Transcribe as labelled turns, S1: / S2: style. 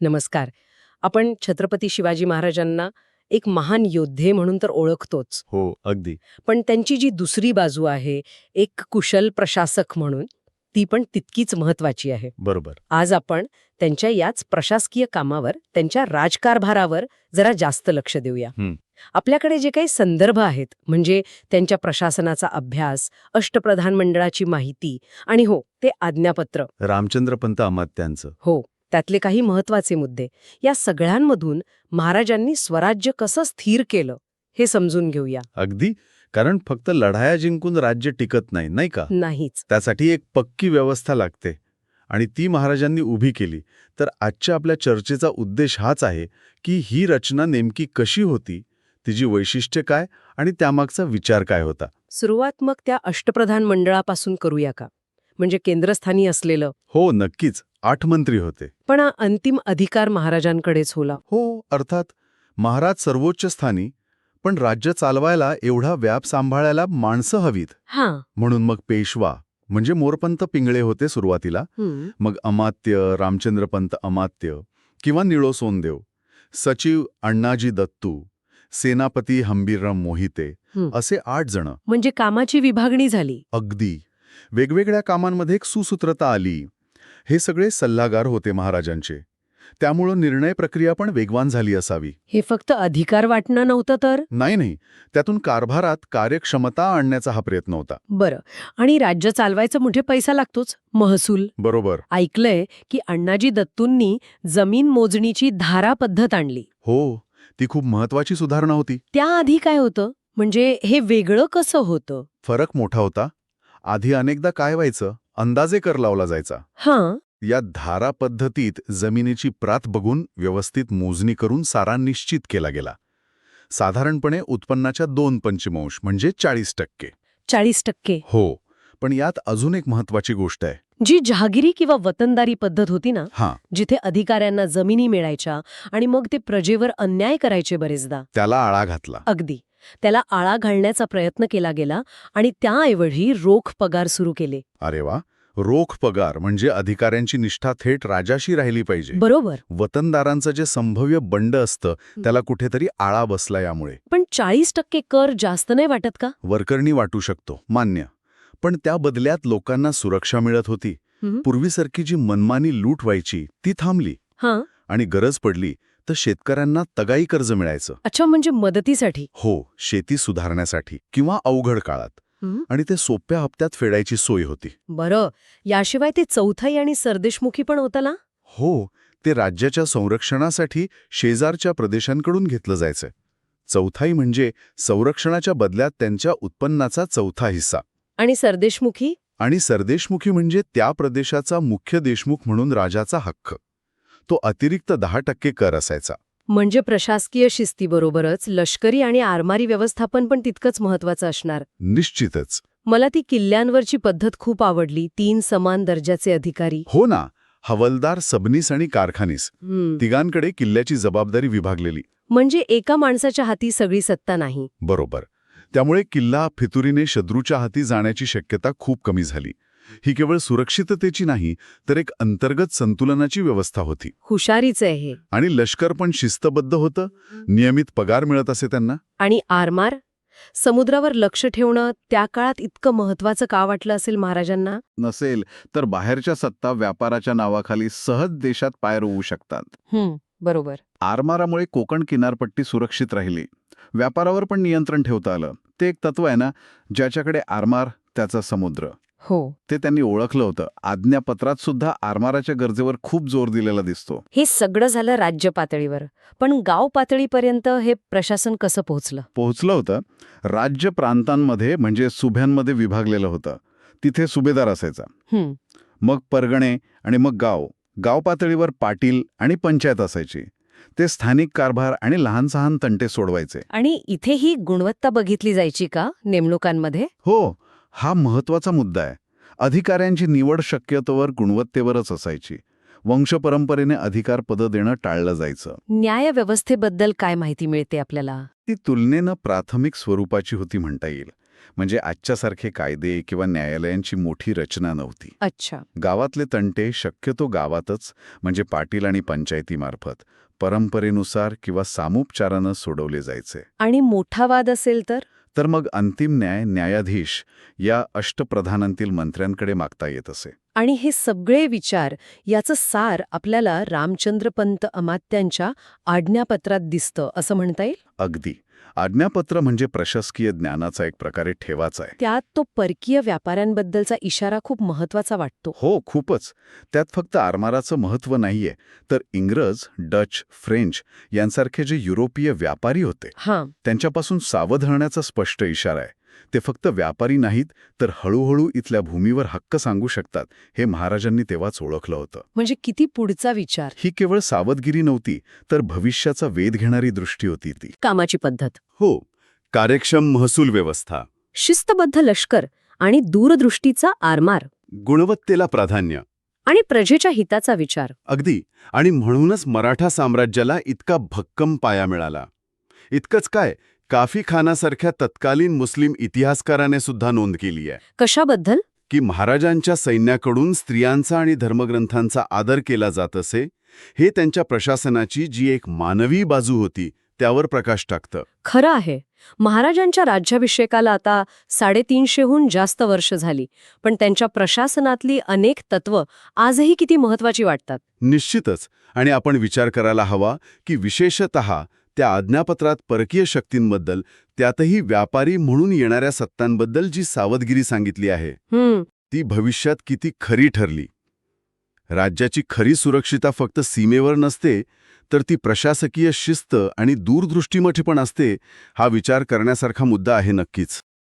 S1: नमस्कार. आपण छत्रपती शिवाजी महाराजांना एक महान योद्धे म्हणून तर ओळखतोच.
S2: हो अगदी.
S1: पण त्यांची जी दुसरी बाजू आहे एक कुशल प्रशासक म्हणून ती पण तितकीच महत्वाची आहे.
S2: बरोबर.
S1: आज आपण त्यांच्या याच प्रशासकीय कामावर त्यांच्या राजकारभारावर जरा जास्त लक्ष देऊया. आपल्याकडे जे काही संदर्भ आहेत म्हणजे त्यांच्या प्रशासनाचा अभ्यास अष्टप्रधान मंडळाची माहिती आणि हो ते आज्ञापत्र.
S2: रामचंद्रपंत अमात्यांचं.
S1: हो. त्यातले काही महत्त्वाचे मुद्दे. या सगळ्यांमधून महाराजांनी स्वराज्य कसं स्थिर केलं हे समजून घेऊया.
S2: अगदी. कारण फक्त लढाया जिंकून राज्य टिकत नाही नाही का?
S1: नाहीच.
S2: त्यासाठी एक पक्की व्यवस्था लागते. आणि ती महाराजांनी उभी केली. तर आजच्या आपल्या चर्चेचा उद्देश हाच आहे की ही रचना नेमकी कशी होती तिची वैशिष्ट्य काय आणि त्यामागचा विचार काय होता?
S1: सुरुवात मग त्या अष्टप्रधान मंडळापासून करूया का? म्हणजे केंद्रस्थानी असलेलं?
S2: हो नक्कीच. आठ मंत्री होते.
S1: पण हा अंतिम अधिकार महाराजांकडेच होला.
S2: हो अर्थात महाराज सर्वोच्च स्थानी पण राज्य चालवायला एवढा व्याप सांभाळायला माणसं हवीत.
S1: हां.
S2: म्हणून मग पेशवा म्हणजे मोरपंत पिंगळे होते सुरुवातीला. मग अमात्य रामचंद्रपंत अमात्य किंवा निळो सोनदेव सचिव अण्णाजी दत्तू सेनापती हंबीरराव मोहिते
S1: हं.
S2: असे आठ जण.
S1: म्हणजे कामाची विभागणी झाली.
S2: अगदी. वेगवेगळ्या कामांमध्ये एक सुसूत्रता आली. हे सगळे सल्लागार होते महाराजांचे. त्यामुळं निर्णय प्रक्रिया पण वेगवान झाली असावी.
S1: हे फक्त अधिकार वाटणं नव्हतं तर?
S2: नाही नाही. त्यातून कारभारात कार्यक्षमता आणण्याचा हा प्रयत्न होता.
S1: बरं. आणि राज्य चालवायचं मोठे पैसा लागतोच महसूल?
S2: बरोबर.
S1: ऐकलंय की अण्णाजी दत्तूंनी जमीन मोजणीची धारा पद्धत आणली.
S2: हो ती खूप महत्वाची सुधारणा होती.
S1: त्याआधी काय होतं? म्हणजे हे वेगळं कसं होतं?
S2: फरक मोठा होता. आधी अनेकदा काय व्हायचं? अंदाजे कर लावला जायचा.
S1: हां.
S2: या धारा पद्धतीत जमिनीची प्रात बघून व्यवस्थित मोजणी करून सारा निश्चित केला गेला. साधारणपणे उत्पन्नाच्या दोन पंचमांश म्हणजे चाळीस टक्के.
S1: चाळीस टक्के.
S2: हो पण यात अजून एक महत्वाची गोष्ट आहे.
S1: जी जहागिरी किंवा वतनदारी पद्धत होती ना
S2: हां.
S1: जिथे अधिकाऱ्यांना जमिनी मिळायच्या आणि मग ते प्रजेवर अन्याय करायचे बरेचदा.
S2: त्याला आळा घातला.
S1: अगदी. त्याला आळा घालण्याचा प्रयत्न केला गेला आणि त्याऐवजी रोख पगार सुरू केले.
S2: अरे वा! रोख पगार म्हणजे अधिकाऱ्यांची निष्ठा थेट राजाशी राहिली पाहिजे.
S1: बरोबर.
S2: वतनदारांचं जे संभव्य बंड असतं त्याला कुठेतरी आळा बसला यामुळे.
S1: पण चाळीस टक्के कर जास्त नाही वाटत का?
S2: वरकरणी वाटू शकतो मान्य. पण त्या बदल्यात लोकांना सुरक्षा मिळत होती. पूर्वीसारखी जी मनमानी लूट व्हायची ती थांबली.
S1: हां.
S2: आणि गरज पडली तर शेतकऱ्यांना तगाई कर्ज मिळायचं.
S1: अच्छा म्हणजे मदतीसाठी?
S2: हो शेती सुधारण्यासाठी किंवा अवघड काळात. आणि ते सोप्या हप्त्यात फेडायची सोय होती.
S1: बरं. याशिवाय ते चौथाई आणि सरदेशमुखी पण होतं ना
S2: हो ते राज्याच्या संरक्षणासाठी शेजारच्या प्रदेशांकडून घेतलं जायचं. चौथाई म्हणजे संरक्षणाच्या बदल्यात त्यांच्या उत्पन्नाचा चौथा हिस्सा.
S1: आणि सरदेशमुखी?
S2: आणि सरदेशमुखी म्हणजे त्या प्रदेशाचा मुख्य देशमुख म्हणून राजाचा हक्क. तो अतिरिक्त दहा टक्के कर असायचा.
S1: म्हणजे प्रशासकीय शिस्तीबरोबरच लष्करी आणि आरमारी व्यवस्थापन पण तितकंच महत्वाचं असणार.
S2: निश्चितच.
S1: मला ती किल्ल्यांवरची पद्धत खूप आवडली तीन समान दर्जाचे अधिकारी.
S2: हो ना हवलदार सबनीस आणि कारखानीस. तिघांकडे किल्ल्याची जबाबदारी विभागलेली.
S1: म्हणजे एका माणसाच्या हाती सगळी सत्ता नाही.
S2: बरोबर. त्यामुळे किल्ला फितुरीने शत्रूच्या हाती जाण्याची शक्यता खूप कमी झाली. ही केवळ सुरक्षिततेची नाही तर एक अंतर्गत संतुलनाची व्यवस्था होती.
S1: हुशारीच आहे हे.
S2: आणि लष्कर पण शिस्तबद्ध होतं नियमित पगार मिळत असे त्यांना.
S1: आणि आरमार? समुद्रावर लक्ष ठेवणं त्या काळात इतकं महत्वाचं का वाटलं असेल महाराजांना?
S3: नसेल तर बाहेरच्या सत्ता व्यापाराच्या नावाखाली सहज देशात पाय रोवू शकतात.
S1: हं, बरोबर.
S3: आरमारामुळे कोकण किनारपट्टी सुरक्षित राहिली. व्यापारावर पण नियंत्रण ठेवता आलं. ते एक तत्व आहे ना ज्याच्याकडे आरमार त्याचा समुद्र.
S1: हो.
S3: ते त्यांनी ओळखलं होतं. आज्ञापत्रात सुद्धा आरमाराच्या गरजेवर खूप जोर दिलेला दिसतो.
S1: हे सगळं झालं राज्य पातळीवर. पण गाव पातळीपर्यंत हे प्रशासन कसं पोहोचलं?
S3: पोहोचलं होतं. राज्य प्रांतांमध्ये म्हणजे सुभ्यांमध्ये विभागलेलं होतं. तिथे सुभेदार असायचा.
S1: हं,
S3: मग परगणे आणि मग गाव. गाव पातळीवर पाटील आणि पंचायत असायची. ते स्थानिक कारभार आणि लहान सहान तंटे सोडवायचे.
S1: आणि इथे ही गुणवत्ता बघितली जायची का नेमणुकांमध्ये?
S3: हो. हा महत्त्वाचा मुद्दा आहे. अधिकाऱ्यांची निवड शक्यतोवर गुणवत्तेवरच असायची. वंशपरंपरेने अधिकार पदं देणं टाळलं जायचं.
S1: न्याय व्यवस्थेबद्दल काय माहिती मिळते आपल्याला?
S3: ती तुलनेनं प्राथमिक स्वरूपाची होती म्हणता येईल. म्हणजे आजच्यासारखे कायदे किंवा न्यायालयांची मोठी रचना नव्हती.
S1: अच्छा.
S3: गावातले तंटे शक्यतो गावातच म्हणजे पाटील आणि पंचायतीमार्फत परंपरेनुसार किंवा सामुपचारानं सोडवले जायचे.
S1: आणि मोठा वाद असेल तर?
S3: तर मग अंतिम न्याय न्यायाधीश या अष्टप्रधानांतील मंत्र्यांकडे मागता येत असे.
S1: आणि हे सगळे विचार याचं सार आपल्याला रामचंद्रपंत अमात्यांच्या आज्ञापत्रात दिसतं असं म्हणता येईल?
S3: अगदी. आज्ञापत्र म्हणजे प्रशासकीय ज्ञानाचा एक प्रकारे ठेवाचा आहे.
S1: त्यात तो परकीय व्यापाऱ्यांबद्दलचा इशारा खूप महत्त्वाचा वाटतो.
S3: हो खूपच. त्यात फक्त आरमाराचं महत्त्व नाहीये. तर इंग्रज डच फ्रेंच यांसारखे जे युरोपीय व्यापारी होते
S1: हां.
S3: त्यांच्यापासून सावध राहण्याचा स्पष्ट इशारा आहे. ते फक्त व्यापारी नाहीत तर हळूहळू इथल्या भूमीवर हक्क सांगू शकतात हे महाराजांनी तेव्हाच ओळखलं होतं.
S1: म्हणजे किती पुढचा विचार?
S3: ही केवळ सावधगिरी नव्हती तर भविष्याचा वेध घेणारी दृष्टी होती ती.
S1: कामाची पद्धत.
S2: हो कार्यक्षम महसूल व्यवस्था.
S1: शिस्तबद्ध लष्कर आणि दूरदृष्टीचा आरमार.
S2: गुणवत्तेला प्राधान्य.
S1: आणि प्रजेच्या हिताचा विचार.
S2: अगदी आणि म्हणूनच मराठा साम्राज्याला इतका भक्कम पाया मिळाला. इतकंच काय काफी खानासारख्या तत्कालीन मुस्लिम इतिहासकाराने सुद्धा नोंद केली आहे.
S1: कशाबद्दल?
S2: की महाराजांच्या सैन्याकडून स्त्रियांचा आणि धर्मग्रंथांचा आदर केला जात असे हे त्यांच्या प्रशासनाची जी एक मानवी बाजू होती त्यावर प्रकाश टाकतं.
S1: खरं आहे. महाराजांच्या राज्याभिषेकाला आता साडेतीनशेहून जास्त वर्ष झाली पण त्यांच्या प्रशासनातली अनेक तत्व आजही किती महत्वाची वाटतात?
S2: निश्चितच. आणि आपण विचार करायला हवा की विशेषत त्या आज्ञापत्रात परकीय शक्तींबद्दल त्यातही व्यापारी म्हणून येणाऱ्या सत्तांबद्दल जी सावधगिरी सांगितली आहे ती भविष्यात किती खरी ठरली. राज्याची खरी सुरक्षिता फक्त सीमेवर नसते तर ती प्रशासकीय शिस्त आणि दूरदृष्टीमध्ये पण असते हा विचार करण्यासारखा मुद्दा आहे नक्कीच.